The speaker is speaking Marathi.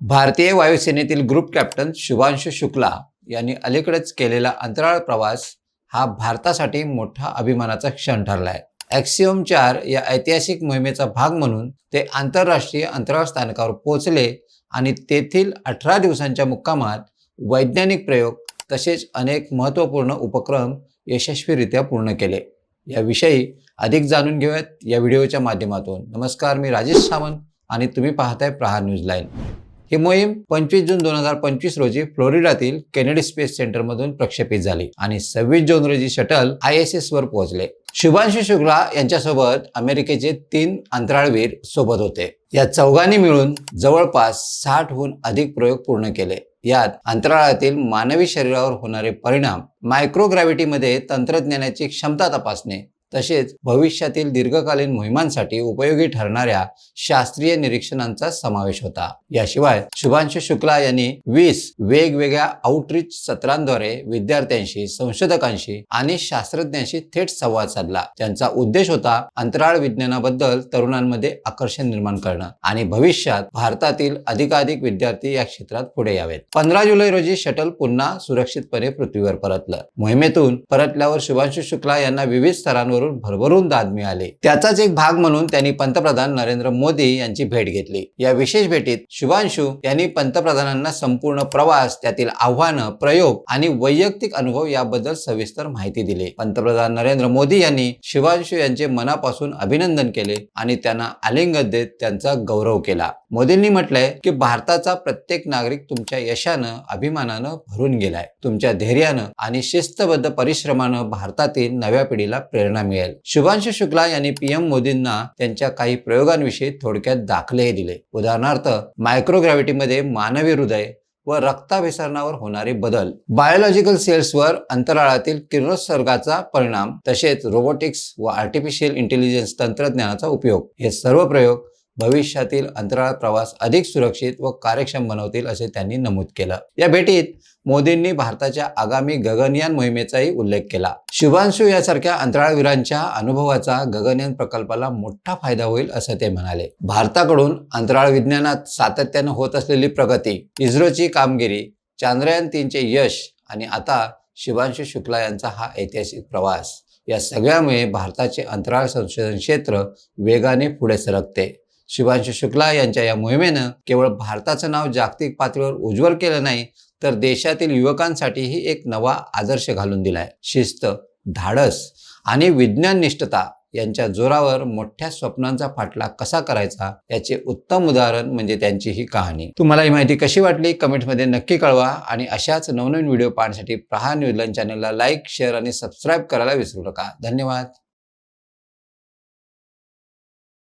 भारतीय वायुसेनेतील ग्रुप कॅप्टन शुभांशु शुक्ला यांनी अलीकडेच केलेला अंतराळ प्रवास हा भारतासाठी मोठा अभिमानाचा क्षण ठरला आहे ॲक्सिओम चार या ऐतिहासिक मोहिमेचा भाग म्हणून ते आंतरराष्ट्रीय अंतराळ स्थानकावर पोहोचले आणि तेथील अठरा दिवसांच्या मुक्कामात वैज्ञानिक प्रयोग तसेच अनेक महत्त्वपूर्ण उपक्रम यशस्वीरित्या पूर्ण केले. याविषयी अधिक जाणून घेऊयात या व्हिडिओच्या माध्यमातून. नमस्कार मी राजेश सावंत आणि तुम्ही पाहताय प्रहार न्यूज लाईन. ही मोहीम पंचवीस जून दोन हजार पंचवीस रोजी फ्लोरिडातील केनेडी स्पेस सेंटरमधून प्रक्षेपित झाली आणि सव्वीस जून रोजी शटल आय एस एस वर पोहोचले. शुभांशु शुक्ला यांच्यासोबत अमेरिकेचे तीन अंतराळवीर सोबत होते. या चौघांनी मिळून जवळपास साठहून अधिक प्रयोग पूर्ण केले. यात अंतराळातील मानवी शरीरावर होणारे परिणाम मायक्रोग्रॅव्हिटीमध्ये तंत्रज्ञानाची क्षमता तपासणे तसेच भविष्यातील दीर्घकालीन मोहिमांसाठी उपयोगी ठरणाऱ्या शास्त्रीय निरीक्षणांचा समावेश होता. याशिवाय शुभांशु शुक्ला यांनी वीस वेगवेगळ्या आउटरीच सत्रांद्वारे विद्यार्थ्यांशी संशोधकांशी आणि शास्त्रज्ञांशी थेट संवाद साधला. त्यांचा उद्देश होता अंतराळ विज्ञानाबद्दल तरुणांमध्ये आकर्षण निर्माण करणं आणि भविष्यात भारतातील अधिकाधिक विद्यार्थी या क्षेत्रात पुढे यावेत. पंधरा जुलै रोजी शटल पुन्हा सुरक्षितपणे पृथ्वीवर परतलं. मोहिमेतून परतल्यावर शुभांशु शुक्ला यांना विविध स्तरांवर स्तरांवरून भरभरून दाद मिळाले. त्याचाच एक भाग म्हणून त्यांनी पंतप्रधान नरेंद्र मोदी यांची भेट घेतली. या विशेष भेटीत शुभांशु यांनी पंतप्रधानांना संपूर्ण प्रवास त्यातील आव्हानं प्रयोग आणि वैयक्तिक अनुभव याबद्दल सविस्तर माहिती दिली. पंतप्रधान नरेंद्र मोदी यांनी शुभांशु यांचे मनापासून अभिनंदन केले आणि त्यांना आलिंगन देत त्यांचा गौरव केला. मोदींनी म्हटलंय की भारताचा प्रत्येक नागरिक तुमच्या यशानं अभिमानानं भरून गेलाय. तुमच्या धैर्यानं आणि शिस्तबद्ध परिश्रमानं भारतातील नव्या पिढीला प्रेरणा मिळेल. शुभांशु शुक्ला यांनी पीएम मोदींना त्यांच्या काही प्रयोगांविषयी थोडक्यात दाखलेही दिले. उदाहरणार्थ मायक्रोग्रॅव्हिटीमध्ये मानवी हृदय व रक्ताभिसरणावर होणारे बदल. बायोलॉजिकल सेल्सवर अंतराळातील किरणोत्सर्गाचा परिणाम तसेच रोबोटिक्स व आर्टिफिशियल इंटेलिजन्स तंत्रज्ञानाचा उपयोग. हे सर्व प्रयोग भविष्यातील अंतराळ प्रवास अधिक सुरक्षित व कार्यक्षम बनवतील असे त्यांनी नमूद केलं. या भेटीत मोदींनी भारताच्या आगामी गगनयान मोहिमेचाही उल्लेख केला. शुभांशु यासारख्या अंतराळवीरांच्या अनुभवाचा गगनयान प्रकल्पाला मोठा फायदा होईल असं ते म्हणाले. भारताकडून अंतराळ विज्ञानात सातत्यानं होत असलेली प्रगती इस्रोची कामगिरी चांद्रयान तीनचे यश आणि आता शुभांशु शुक्ला यांचा हा ऐतिहासिक प्रवास या सगळ्यामुळे भारताचे अंतराळ संशोधन क्षेत्र वेगाने पुढे सरकते. शुभांशु शुक्ला यांच्या या मोहिमेनं केवळ भारताचं नाव जागतिक पातळीवर उज्ज्वल केलं नाही तर देशातील युवकांसाठीही एक नवा आदर्श घालून दिलाय. शिस्त धाडस आणि विज्ञान निष्ठता यांच्या जोरावर मोठ्या स्वप्नांचा फाटला कसा करायचा याचे उत्तम उदाहरण म्हणजे त्यांची ही कहाणी. तुम्हाला ही माहिती कशी वाटली कमेंटमध्ये नक्की कळवा आणि अशाच नवनवीन व्हिडिओ पाहण्यासाठी प्रहार न्यूजलाईन चॅनलला लाईक शेअर आणि सबस्क्राईब करायला विसरू नका. धन्यवाद.